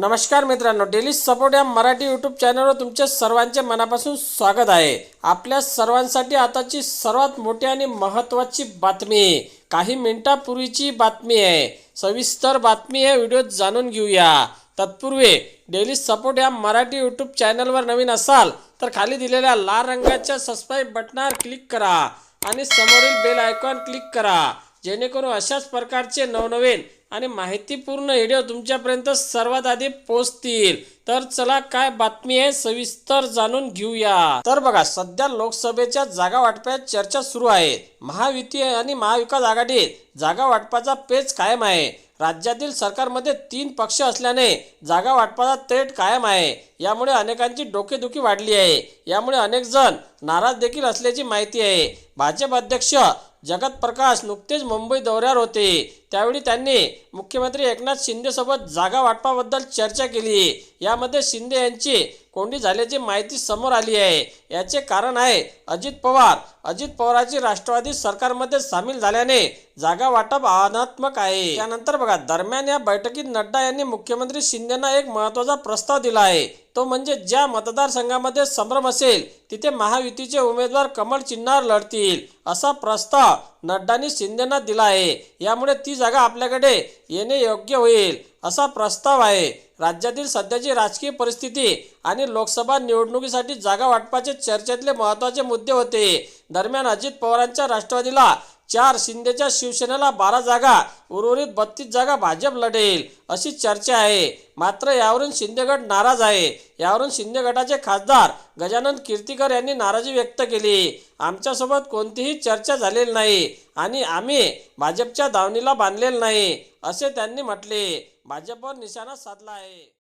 नमस्कार मित्रांनो daily support या मराठी यूट्यूब चॅनलवर तुमचे सर्वांचे मनापासून स्वागत आहे. आपल्या सर्वांसाठी आताची सर्वात मोठी आणि महत्त्वाची बातमी काही मिनिटापूर्वीची बातमी आहे. सविस्तर बातमी आहे व्हिडिओ जाणून घेऊया. तत्पूर्वी डेली सपोर्ट या मराठी यूट्यूब चॅनलवर नवीन असाल तर खाली दिलेल्या लाल रंगाच्या सबस्क्राईब बटनावर क्लिक करा आणि समोरील बेल आयकॉन क्लिक करा. जेणेकरून अशाच प्रकारचे नवनवीन आणि माहितीपूर्ण व्हिडिओ तुमच्यापर्यंत सर्वात आधी पोहोचतील. तर चला काय बातमी आहे सविस्तर जाणून घेऊया. तर बघा सध्या लोकसभेच्या जागा वाटपात चर्चा सुरू आहे. महायुती आणि महाविकास आघाडीत जागा वाटपाचा पेच कायम आहे. राज्यातील सरकारमध्ये तीन पक्ष असल्याने जागा वाटपाचा थेट कायम आहे. यामुळे अनेकांची डोकेदुखी वाढली आहे. यामुळे अनेक जण नाराज देखील असल्याची माहिती आहे. भाजप अध्यक्ष जगत प्रकाश नुकतेच मुंबई दौऱ्यावर होते. त्यावेळी त्यांनी मुख्यमंत्री एकनाथ शिंदेसोबत जागा वाटपाबद्दल चर्चा केली. यामध्ये शिंदे यांची कोंडी झाल्याची माहिती समोर आली आहे. याचे कारण आहे अजित पवार. अजित पवारांची राष्ट्रवादी सरकारमध्ये सामील झाल्याने जागा वाटप आव्हानात्मक आहे. त्यानंतर बघा दरम्यान या बैठकीत नड्डा यांनी मुख्यमंत्री शिंदेना एक महत्त्वाचा प्रस्ताव दिला आहे. तो म्हणजे ज्या मतदारसंघामध्ये संभ्रम असेल तिथे महायुतीचे उमेदवार कमल चिन्हावर लढतील असा प्रस्ताव नड्डांनी शिंदेना दिला आहे. यामुळे ती जागा आपल्याकडे येणे योग्य होईल. असा प्रस्ताव आहे. राज्यातील सध्याची राजकीय परिस्थिती आणि लोकसभा निवडणुकीसाठी जागा वाटपाचे चर्चेतले महत्त्वाचे मुद्दे होते. दरम्यान अजित पवारांच्या राष्ट्रवादीला चार शिंदेच्या शिवसेनेला बारा जागा उर्वरित बत्तीस जागा भाजप लढेल अशी चर्चा आहे. मात्र यावरून शिंदे गट नाराज आहे. यावरून शिंदे गटाचे खासदार गजानन कीर्तीकर यांनी नाराजी व्यक्त केली. आमच्यासोबत कोणतीही चर्चा झालेली नाही आणि आम्ही भाजपच्या दावणीला बांधलेलं नाही असे त्यांनी म्हटले. भाजपवर निशाणा साधला आहे.